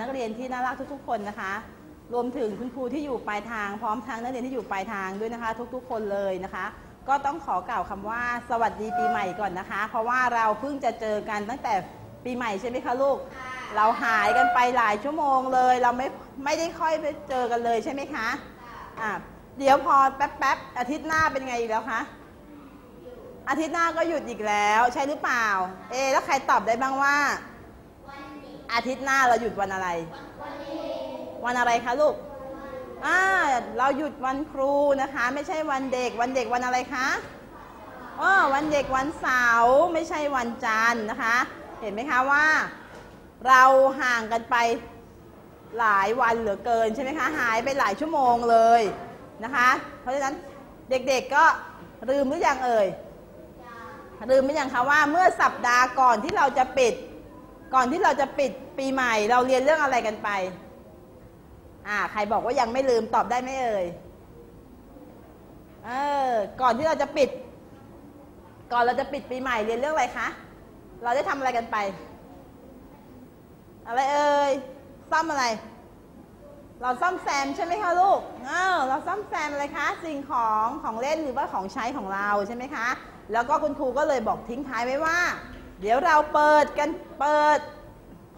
นักเรียนที่น่ารักทุกๆ คนนะคะ รวมถึงคุณครูที่อยู่ปลายทางพร้อมทางนักเรียนที่อยู่ปลายทางด้วยนะคะ ทุกๆ คนเลยนะคะ ก็ต้องขอกล่าวคำว่าสวัสดีปีใหม่ก่อนนะคะ เพราะว่าเราเพิ่งจะเจอกันตั้งแต่ปีใหม่ใช่ไหมคะลูก เราหายกันไปหลายชั่วโมงเลย เราไม่ไม่ได้ค่อยไปเจอกันเลยใช่ไหมคะอะเดี๋ยวพอแป๊บๆอาทิตย์หน้าเป็นไงอีกแล้วคะอาทิตย์หน้าก็หยุดอีกแล้วใช่หรือเปล่า เอะแล้วใครตอบได้บ้างว่า อาทิตย์หน้าเราหยุดวันอะไร วันอะไรคะลูกอ่าเราหยุดวันครูนะคะ ไม่ใช่วันเด็ก วันเด็กวันอะไรคะอ๋อวันเด็กวันเสาร์ไม่ใช่วันจันทร์นะคะ เห็นไหมคะว่า เราห่างกันไปหลายวันเหลือเกินใช่ไหมคะหายไปหลายชั่วโมงเลยนะคะ เพราะฉะนั้นเด็กๆก็ลืมหรือยังเอ่ยลืมหรือยังคะว่าเมื่อสัปดาห์ก่อนที่เราจะปิด ก่อนที่เราจะปิดปีใหม่ เราเรียนเรื่องอะไรกันไป อ่า ใครบอกว่ายังไม่ลืมตอบได้ไหมเอ่ย เออ ก่อนที่เราจะปิด ก่อนเราจะปิดปีใหม่เรียนเรื่องอะไรคะ เราได้ทำอะไรกันไป อะไรเอ่ย ซ่อมอะไร เราซ่อมแซมใช่ไหมคะลูก เออ เราซ่อมแซมอะไรคะ สิ่งของของเล่นหรือว่าของใช้ของเราใช่ไหมคะ แล้วก็คุณครูก็เลยบอกทิ้งท้ายไว้ว่า เดี๋ยวเราเปิดกันเปิด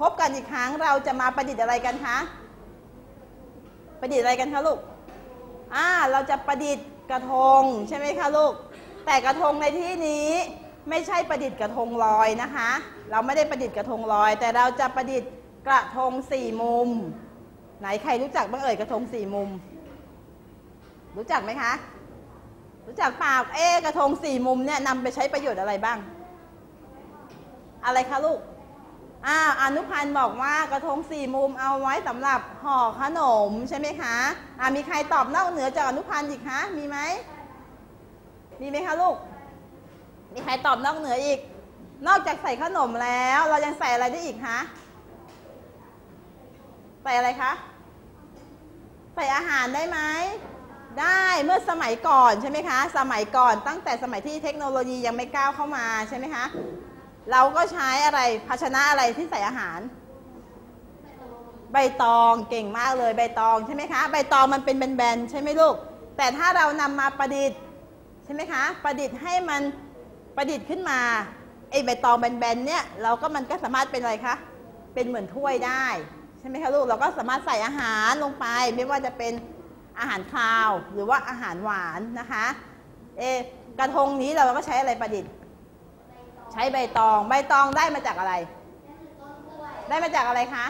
พบกันอีกครั้งเราจะมาประดิษฐ์อะไรกันคะประดิษฐ์อะไรกันคะลูกอ่าเราจะประดิษฐ์กระทงใช่ไหมคะลูก แต่กระทงในที่นี้ไม่ใช่ประดิษฐ์กระทงลอยนะคะ เราไม่ได้ประดิษฐ์กระทงลอย แต่เราจะประดิษฐ์กระทงสี่มุม ไหนใครรู้จักบ้างเอ่ยกระทงสี่มุม รู้จักไหมคะ รู้จักเปล่าเอ๊กระทงสี่มุมเนี่ยนำไปใช้ประโยชน์อะไรบ้าง อะไรคะลูกอ่าอนุพันธ์บอกว่ากระทงสี่มุมเอาไว้สำหรับห่อขนมใช่ไหมคะอ่ามีใครตอบนอกเหนือจากอนุพันธ์อีกคะมีไหมมีไหมคะลูก มีใครตอบนอกเหนืออีก นอกจากใส่ขนมแล้ว เรายังใส่อะไรได้อีกคะใส่อะไรคะใส่อาหารได้ไหมได้เมื่อสมัยก่อนใช่ไหมคะ สมัยก่อนตั้งแต่สมัยที่เทคโนโลยียังไม่ก้าวเข้ามาใช่ไหมคะ เราก็ใช้อะไรภาชนะอะไรที่ใส่อาหาร ใบตองเก่งมากเลยใบตองใช่ไหมคะ ใบตองมันเป็นแบนๆใช่ไหมลูก แต่ถ้าเรานำมาประดิษฐ์ใช่ไหมคะ ประดิษฐ์ให้มันประดิษฐ์ขึ้นมาไอ้ใบตองแบนๆเนี่ยเราก็มันก็สามารถเป็นอะไรคะเป็นเหมือนถ้วยได้ใช่ไหมคะลูกเราก็สามารถใส่อาหารลงไป ไม่ว่าจะเป็นอาหารคาวหรือว่าอาหารหวานนะคะเอกระทงนี้เราก็ใช้อะไรประดิษฐ์ ใช้ใบตอง ใบตองได้มาจากอะไร ได้มาจากอะไรคะ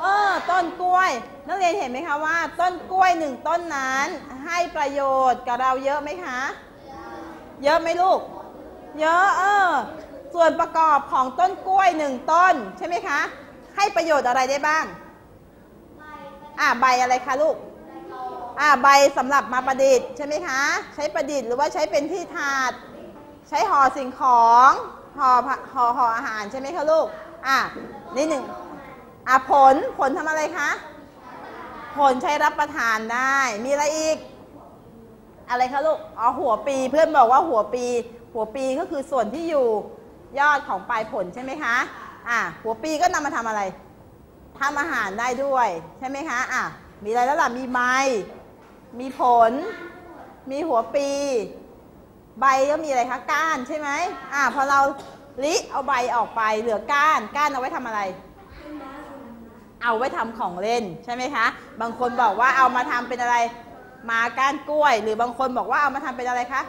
เออต้นกล้วย นักเรียนเห็นไหมคะว่า ต้นกล้วยหนึ่งต้นนั้น ให้ประโยชน์กับเราเยอะไหมคะ เยอะไหมลูก เยอะเออส่วนประกอบของต้นกล้วยหนึ่งต้นใช่ไหมคะ ให้ประโยชน์อะไรได้บ้างอ่าใบอะไรคะลูกอ่าใบสำหรับมาประดิษฐ์ใช่ไหมคะ ใช้ประดิษฐ์หรือว่าใช้เป็นที่ถาด ใช้ห่อสิ่งของ ห่อห่อห่ออาหารใช่ไหมคะลูก อะนี่หนึ่งอะผลผลทำอะไรคะ ผลใช้รับประทานได้ มีอะไรอีก อะไรคะลูก อ๋อหัวปีเพื่อนบอกว่าหัวปี หัวปีก็คือส่วนที่อยู่ยอดของปลายผลใช่ไหมคะ อะหัวปีก็นำมาทำอะไรทำอาหารได้ด้วยใช่ไหมคะ อะมีอะไรแล้วล่ะ มีใบมีผล มีหัวปี ใบก็มีอะไรคะก้านใช่ไหมอ่าพอเราลิเอาใบออกไปเหลือก้าน ก้านเอาไว้ทำอะไร เอาไว้ทำของเล่นใช่ไหมคะ บางคนบอกว่าเอามาทำเป็นอะไร มาก้านกล้วย หรือบางคนบอกว่าเอามาทำเป็นอะไรคะ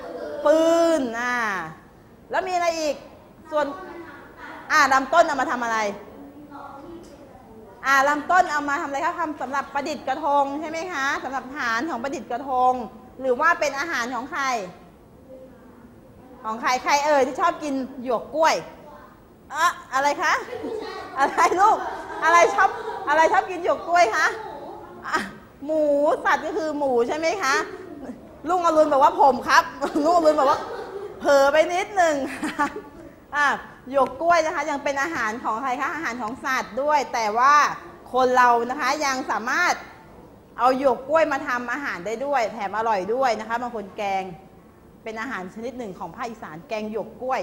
ปืนอ่าแล้วมีอะไรอีกส่วนอ่าลำต้นเอามาทำอะไรอ่าลำต้นเอามาทำอะไรคะทำสำหรับประดิษฐ์กระทงใช่ไหมคะสำหรับฐานของประดิษฐ์กระทง หรือว่าเป็นอาหารของใคร ของใครใครเอ่ยที่ชอบกินหยวกกล้วยอะอะไรคะอะไรลูก อะไรชอบอะไรชอบกินหยวกกล้วยคะะหมูสัตว์ก็คือหมูใช่ไหมคะลุงอรุณบอกว่าผมครับลุงอรุณบอกว่า เผลอไปนิดหนึ่งอะหยวกกล้วยนะคะยังเป็นอาหารของใครคะอาหารของสัตว์ด้วย แต่ว่าคนเรานะคะยังสามารถเอาหยวกกล้วยมาทำอาหารได้ด้วย แถมอร่อยด้วยนะคะบางคนแกง เป็นอาหารชนิดหนึ่งของภาคอีสานแกงหยวกกล้วย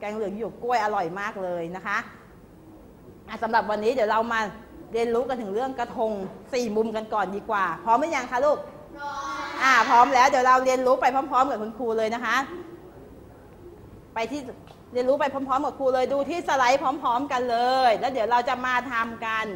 แกงเหลืองหยวกกล้วยอร่อยมากเลยนะคะอะสำหรับวันนี้เดี๋ยวเรามาเรียนรู้กันถึงเรื่องกระทงสี่มุมกันก่อนดีกว่า พร้อมหรือยังคะลูกอ่าพร้อมแล้วเดี๋ยวเราเรียนรู้ไปพร้อม ๆ กับคุณครูเลยนะคะ ไปที่เรียนรู้ไปพร้อม ๆ กับครูเลยดูที่สไลด์พร้อม ๆ กันเลย แล้วเดี๋ยวเราจะมาทำกัน